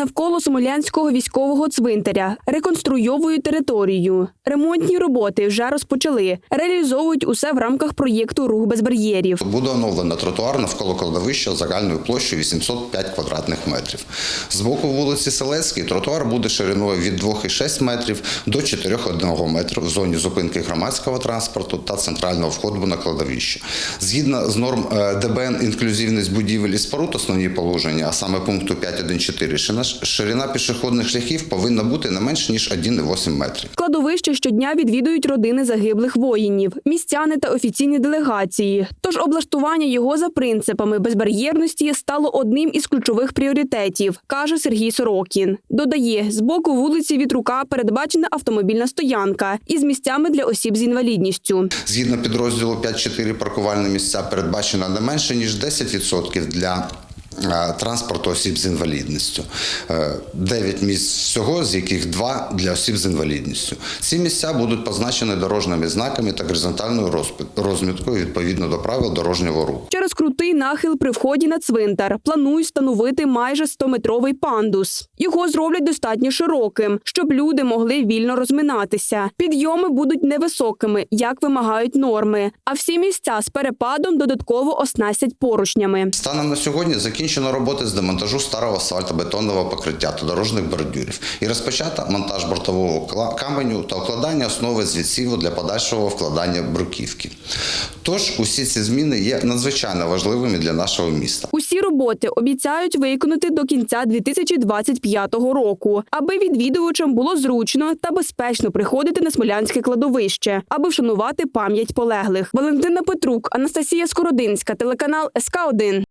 навколо Смолянського військового цвинтаря, реконструйовують територію. Ремонтні роботи вже розпочали. Реалізовують усе в рамках проєкту Рух без бар'єрів. Буде оновлено тротуар навколо кладовища загальною площею 805 квадратних метрів. З боку вулиці Селецькій тротуар буде шириною від 2,6 метрів до 4,1 метрів в зоні зупинки громадського транспорту та центрального входу на кладовище. Згідно з норм е, ДБН інклюзивність будівель і споруд основні положення, а саме пункту 5.1.4, шина- ширина пішохідних шляхів повинна бути не менш ніж 1,8 метрів. Кладовище щодня відвідують родини загиблих воїнів, містяни та офіційні делегації. Тож облаштування його за принципами безбар'єрності стало одним із ключових пріоритетів, каже Сергій Сорокін. Додає, з боку вулиці Вітрука передбачена автомобільна стоянка із місцями для осіб з інвалідністю. Згідно підрозділу 5.4 паркувальні місця передбачено не менше ніж 10% для транспорту осіб з інвалідністю. 9 місць всього, з яких 2 для осіб з інвалідністю. Ці місця будуть позначені дорожніми знаками та горизонтальною розміткою відповідно до правил дорожнього руху. Через крутий нахил при вході на цвинтар планують встановити майже 100-метровий пандус. Його зроблять достатньо широким, щоб люди могли вільно розминатися. Підйоми будуть невисокими, як вимагають норми. А всі місця з перепадом додатково оснастять поручнями. Станом на сьогодні закінчено роботи з демонтажу старого асфальтобетонного покриття та дорожніх бордюрів і розпочато монтаж бортового каменю та укладання основи з для подальшого вкладання бруківки. Тож усі ці зміни є надзвичайно важливими для нашого міста. Усі роботи обіцяють виконати до кінця 2025 року, аби відвідувачам було зручно та безпечно приходити на смолянське кладовище, аби вшанувати пам'ять полеглих. Валентина Петрук, Анастасія Скородинська, телеканал СК 1